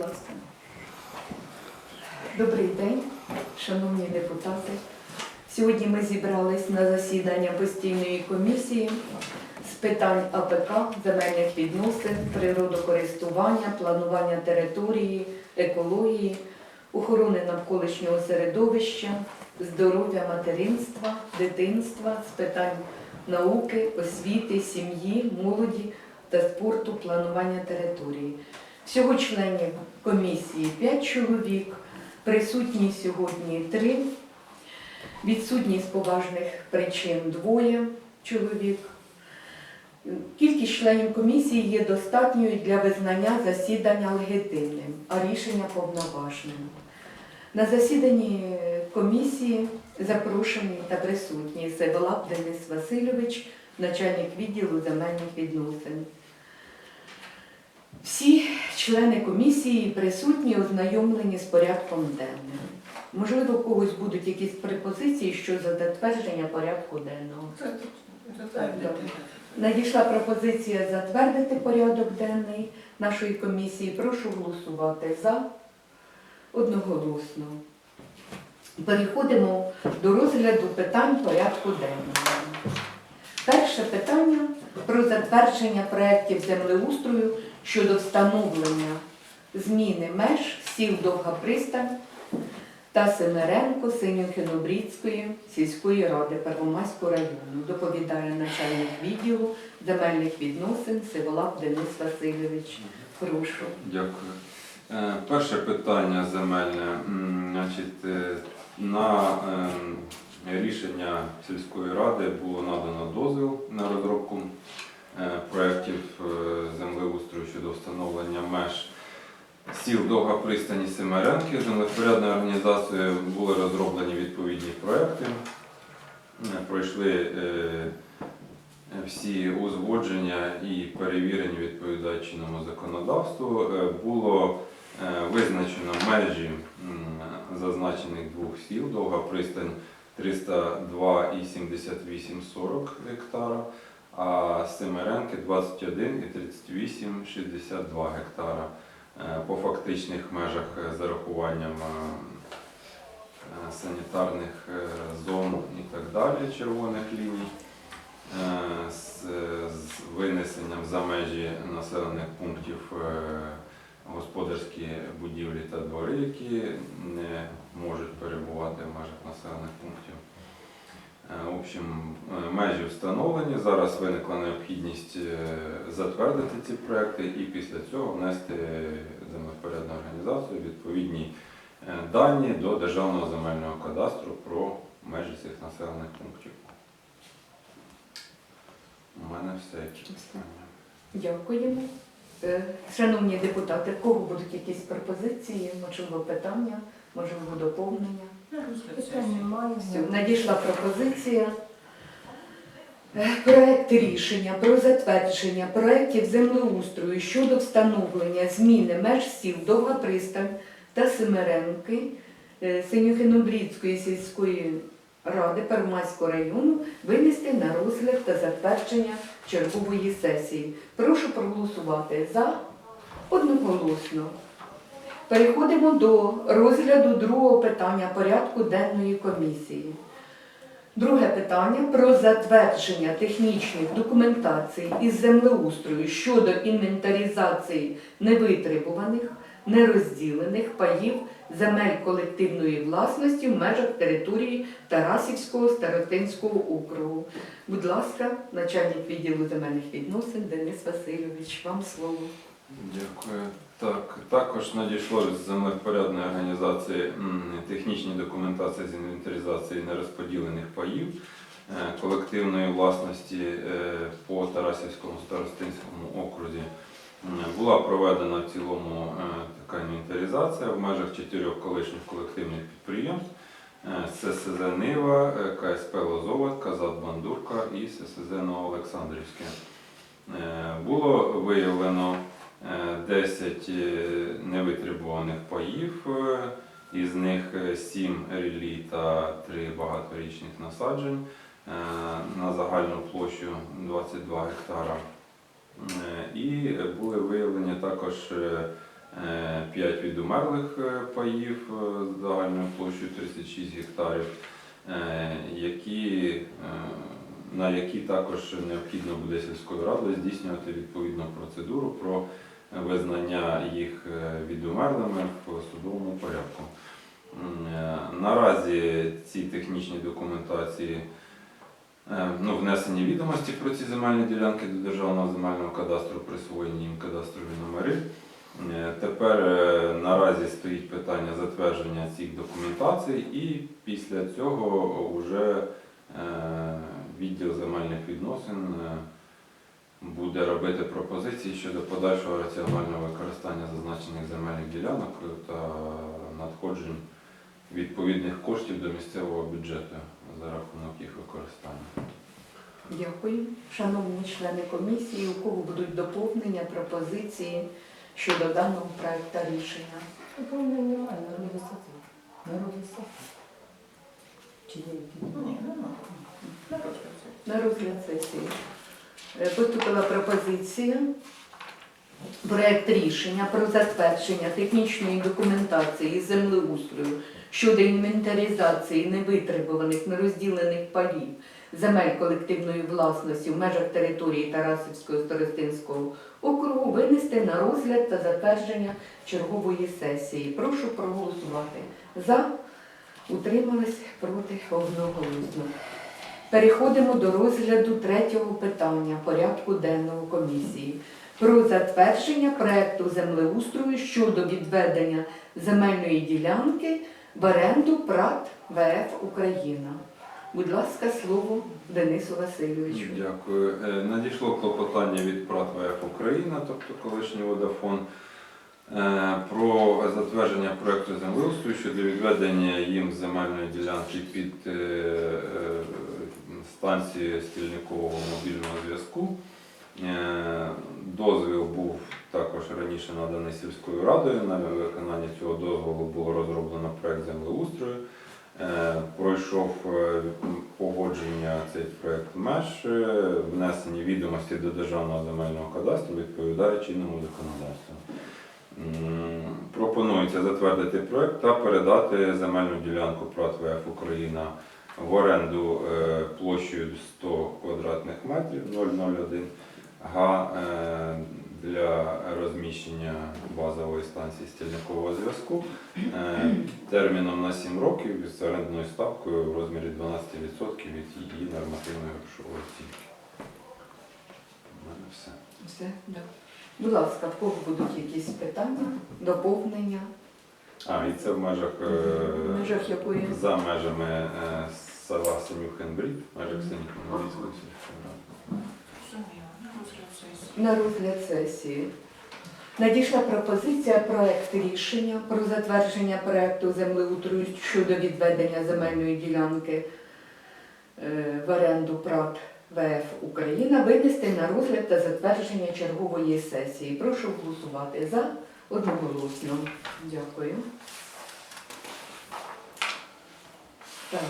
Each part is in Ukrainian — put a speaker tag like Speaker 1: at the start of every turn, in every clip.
Speaker 1: Ласка. Добрий день, шановні депутати. Сьогодні ми зібрались на засідання постійної комісії з питань АПК, земельних відносин, природокористування, планування території, екології, охорони навколишнього середовища, здоров'я материнства, дитинства, з питань науки, освіти, сім'ї, молоді та спорту, планування території. Всього членів комісії 5 чоловік, присутні сьогодні 3, відсутні з поважних причин двоє чоловік. Кількість членів комісії є достатньою для визнання засідання легітимним, а рішення повноважним. На засіданні комісії запрошений та присутній Севелап Денис Васильович, начальник відділу земельних відносин. Всі члени комісії присутні ознайомлені з порядком денним. Можливо, у когось будуть якісь пропозиції щодо затвердження порядку денного. Надійшла пропозиція затвердити порядок денний нашої комісії. Прошу голосувати за одноголосно. Переходимо до розгляду питань порядку денного. Перше питання про затвердження проєктів землеустрою щодо встановлення зміни меж сіл Довга Пристань та Семеренко Синьохинобрідської сільської ради Первомайського району. Доповідає начальник відділу земельних відносин Сиволап Денис Васильович. Прошу.
Speaker 2: Дякую. Е, Перше питання земельне. Значить, е, на е, рішення сільської ради було надано дозвіл на розробку проєктів е, землеустрою щодо встановлення меж сіл Довга пристані Семеренки. Землепорядною організацією були розроблені відповідні проєкти. Е, Пройшли е, всі узгодження і перевірені відповідають чинному законодавству. Е, Було е, визначено межі зазначених двох сіл. Довга пристань 302,7840 гектара, а Семеренки 21,3862 гектара. Е, По фактичних межах е, зарахуванням е, санітарних зон і так далі, червоних ліній з, винесенням за межі населених пунктів господарські будівлі та двори, які не можуть перебувати в межах населених пунктів. Е, В общем, е, межі встановлені. Зараз виникла необхідність е, затвердити ці проекти і після цього внести землевпорядну організацію відповідні дані до Державного земельного кадастру про межі цих населених пунктів. У мене все питання.
Speaker 1: Дякуємо. Шановні депутати, в кого будуть якісь пропозиції, можливо, питання, можливо, доповнення?
Speaker 3: Питань немає.
Speaker 1: Все, надійшла пропозиція. Е, Проект рішення про затвердження проєктів землеустрою щодо встановлення зміни меж сіл Довга Пристань та Семеренки е, Синьохинобрідської сільської ради Первомайського району винести на розгляд та затвердження чергової сесії. Прошу проголосувати за одноголосно. Переходимо до розгляду другого питання порядку денної комісії. Друге питання про затвердження технічних документацій із землеустрою щодо інвентаризації невитребуваних, нерозділених паїв земель колективної власності в межах території Тарасівського старостинського округу. Будь ласка, начальник відділу земельних відносин Денис Васильович, вам слово.
Speaker 2: Дякую. Так, також надійшло з землевпорядної організації технічні документації з інвентаризації нерозподілених паїв е, колективної власності е, по Тарасівському старостинському окрузі. Була проведена в цілому е, така інвентаризація в межах чотирьох колишніх колективних підприємств. ССЗ Нива, КСП Лозоват, Казат Бандурка і ССЗ Новоолександрівське. Було виявлено 10 е, невитребуваних паїв, е, із них 7 рілі та 3 багаторічних насаджень е, на загальну площу 22 гектара. Е, І були виявлені також е, 5 відумерлих е, паїв е, з загальною площею 36 гектарів, е, які, е, на які також необхідно буде сільською радою здійснювати відповідну процедуру про визнання їх е, відумерлими в судовому порядку. Е, Наразі ці технічні документації е, ну, внесені відомості про ці земельні ділянки до Державного земельного кадастру, присвоєні їм кадастрові номери. Тепер наразі стоїть питання затвердження цих документацій, і після цього вже відділ земельних відносин буде робити пропозиції щодо подальшого раціонального використання зазначених земельних ділянок та надходжень відповідних коштів до місцевого бюджету за рахунок їх використання.
Speaker 1: Дякую. Шановні члени комісії, у кого будуть доповнення, пропозиції щодо даного проекту рішення?
Speaker 3: Доповнень немає. Народу висоти. Чи є?
Speaker 4: Ні, нема. На розгляд сесії.
Speaker 1: Сесії. Е, пропозиція. Проект рішення про затвердження технічної документації землеустрою щодо інвентаризації невитребуваних нерозділених палів земель колективної власності в межах території Тарасівського старостинського округу винести на розгляд та затвердження чергової сесії. Прошу проголосувати за, утримались проти одноголосно. Переходимо до розгляду третього питання порядку денного комісії про затвердження проекту землеустрою щодо відведення земельної ділянки в оренду ПРАТ ВФ Україна. Будь ласка, слово Денису Васильовичу.
Speaker 2: Дякую. Е, Надійшло клопотання від ПРАТ ВФ Україна, тобто колишній Водафон, е, про затвердження проекту землеустрою щодо відведення їм земельної ділянки під е, стільникового мобільного зв'язку. Е, Дозвіл був також раніше наданий сільською радою. На виконання цього дозволу було розроблено проект землеустрою. Е, Пройшов е, погодження цей проект меж, внесені відомості до Державного земельного кадастру, відповідає чинному законодавству. Пропонується затвердити проект та передати земельну ділянку ПРАТ ВФ Україна в оренду е, площею 100 квадратних метрів 001 га е, для розміщення базової станції стільникового зв'язку е, терміном на 7 років з орендною ставкою в розмірі 12% від її нормативної грошової оцінки. У мене все.
Speaker 1: Все, да. Будь ласка, в кого будуть якісь питання, доповнення,
Speaker 2: А, і це в межах, е,
Speaker 1: в межах якої
Speaker 2: за межами е, села Синюхенбрід, в межах ради.
Speaker 4: Зрозуміло. На розгляд сесії.
Speaker 1: на розгляд сесії. Надійшла пропозиція проект рішення про затвердження проекту землеутрою щодо відведення земельної ділянки е, в оренду ПРАТ ВФ Україна винести на розгляд та затвердження чергової сесії. Прошу голосувати за одноголосно. Дякую. Так.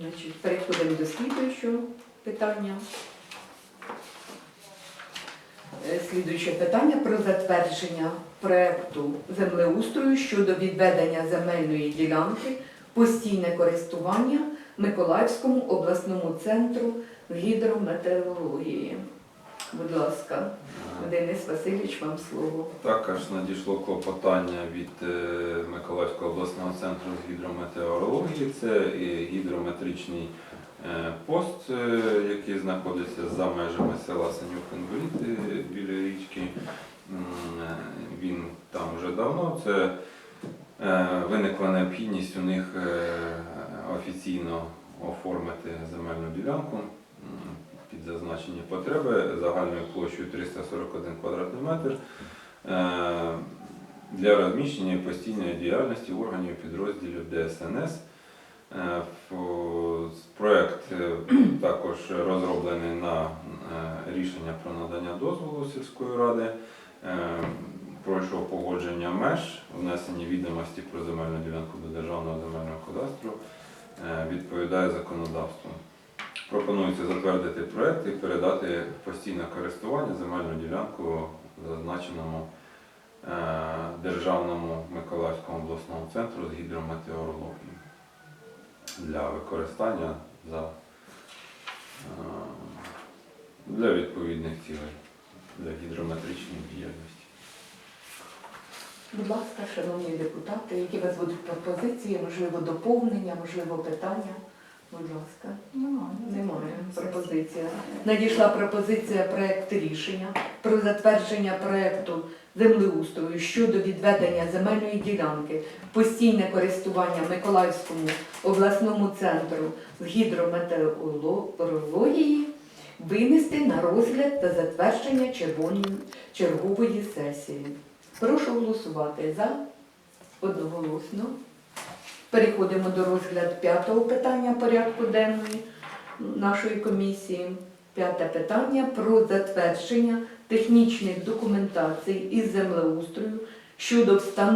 Speaker 1: Значить, переходимо до слідуючого питання. Е, Слідуюче питання про затвердження проекту землеустрою щодо відведення земельної ділянки постійне користування Миколаївському обласному центру гідрометеорології. Будь ласка, Денис Васильович, вам слово.
Speaker 2: Також надійшло клопотання від е, Миколаївського обласного центру з гідрометеорології. Це гідрометричний е, пост, е, який знаходиться за межами села е, біля річки. Він там вже давно. Це виникла необхідність у них офіційно оформити земельну ділянку під зазначені потреби загальною площею 341 квадратний метр е, для розміщення постійної діяльності органів підрозділів ДСНС. Е, Проект е, також розроблений на рішення про надання дозволу сільської ради. Пройшов погодження меж, внесені відомості про земельну ділянку до Державного земельного кадастру, відповідає законодавству. Пропонується затвердити проект і передати постійне користування земельну ділянку зазначеному Державному Миколаївському обласному центру з гідрометеорології для використання за, е, для відповідних цілей для гідрометричної діяльності.
Speaker 1: Будь ласка, шановні депутати, які у вас будуть пропозиції, можливо, доповнення, можливо, питання? Будь ласка.
Speaker 4: Немає.
Speaker 1: Немає пропозиція. Надійшла пропозиція проект рішення про затвердження проекту землеустрою щодо відведення земельної ділянки в постійне користування Миколаївському обласному центру з гідрометеорології винести на розгляд та затвердження чергової сесії. Прошу голосувати за одноголосно. Переходимо до розгляду п'ятого питання порядку денної нашої комісії. П'яте питання про затвердження технічних документацій із землеустрою щодо встановлення